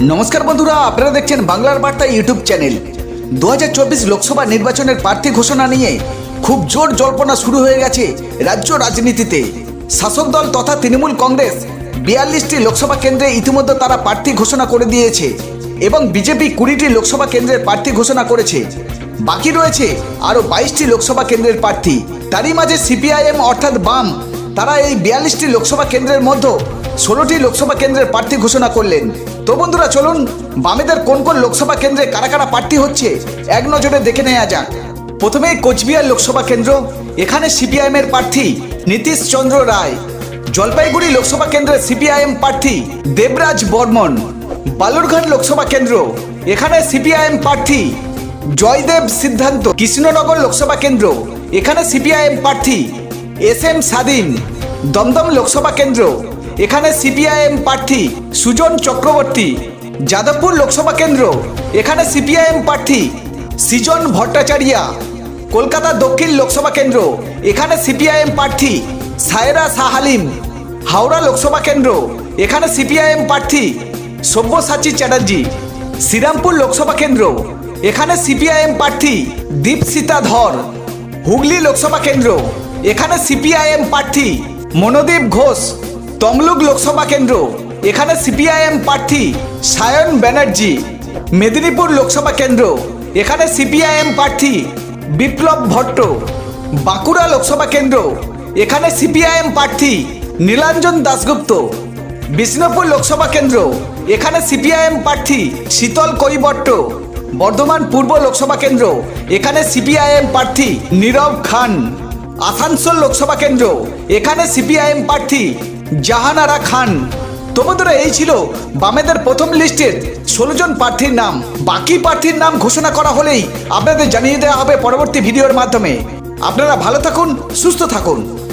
নমস্কার বন্ধুরা, আপনারা দেখছেন বাংলার বার্তা ইউটিউব চ্যানেল। দু হাজার চব্বিশ লোকসভা নির্বাচনের প্রার্থী ঘোষণা নিয়ে খুব জোর জল্পনা শুরু হয়ে গেছে রাজ্য রাজনীতিতে। শাসক দল তথা তৃণমূল কংগ্রেস বিয়াল্লিশটি লোকসভা কেন্দ্রে ইতিমধ্যে তারা প্রার্থী ঘোষণা করে দিয়েছে এবং বিজেপি কুড়িটি লোকসভা কেন্দ্রের প্রার্থী ঘোষণা করেছে। বাকি রয়েছে আরও বাইশটি লোকসভা কেন্দ্রের প্রার্থী। তারই মাঝে সিপিআইএম অর্থাৎ বাম, তারা এই বিয়াল্লিশটি লোকসভা কেন্দ্রের মধ্যে ষোলোটি লোকসভা কেন্দ্রের প্রার্থী ঘোষণা করলেন। তো বন্ধুরা, চলুন, বামেদের কোন কোন লোকসভা কেন্দ্রে কারা কারা প্রার্থী হচ্ছে, এক নজরে দেখে নেওয়া যাক। প্রথমে কোচবিহার লোকসভা কেন্দ্র, এখানে সিপিআইএমের প্রার্থী নীতিশ চন্দ্র রায়। জলপাইগুড়ি লোকসভা কেন্দ্রের সিপিআইএম প্রার্থী দেবরাজ বর্মন। বালুরঘাট লোকসভা কেন্দ্র, এখানে সিপিআইএম প্রার্থী জয়দেব সিদ্ধান্ত। কৃষ্ণনগর লোকসভা কেন্দ্র, এখানে সিপিআইএম প্রার্থী এস এম স্বাধীন। দমদম লোকসভা কেন্দ্র এখানে সিপিআইএম প্রার্থী সুজন চক্রবর্তী, যাদবপুর লোকসভা কেন্দ্র, এখানে সিপিআইএম প্রার্থী সৃজন ভট্টাচার্যা, কলকাতা দক্ষিণ লোকসভা কেন্দ্র, এখানে সিপিআইএম প্রার্থী সায়রা সাহালিম, হাওড়া লোকসভা কেন্দ্র, এখানে সিপিআইএম প্রার্থী সব্যসাচী চ্যাটার্জি, শ্রীরামপুর লোকসভা কেন্দ্র, এখানে সিপিআইএম প্রার্থী দীপসিতা ধর, হুগলি লোকসভা কেন্দ্র, এখানে সিপিআইএম প্রার্থী মনোদীপ ঘোষ তমলুক লোকসভা কেন্দ্র। এখানে সিপিআইএম প্রার্থী সায়ন ব্যানার্জি। মেদিনীপুর লোকসভা কেন্দ্র। এখানে সিপিআইএম প্রার্থী বিপ্লব ভট্ট। বাঁকুড়া লোকসভা কেন্দ্র। এখানে সিপিআইএম প্রার্থী নীলাঞ্জন দাশগুপ্ত। বিষ্ণুপুর লোকসভা কেন্দ্র। এখানে সিপিআইএম প্রার্থী শীতল কৈবট্ট বর্ধমান পূর্ব লোকসভা কেন্দ্র। এখানে সিপিআইএম প্রার্থী নীরব খান। আসানসোল লোকসভা কেন্দ্র। এখানে সিপিআইএম প্রার্থী জাহানারা খান। তো বন্ধুরা এই ছিল বামেদের প্রথম লিস্টের। ষোলো জন প্রার্থীর নাম। বাকি প্রার্থীর নাম ঘোষণা করা হলেই আপনাদের জানিয়ে দেওয়া হবে পরবর্তী ভিডিওর মাধ্যমে। আপনারা ভালো থাকুন, সুস্থ থাকুন।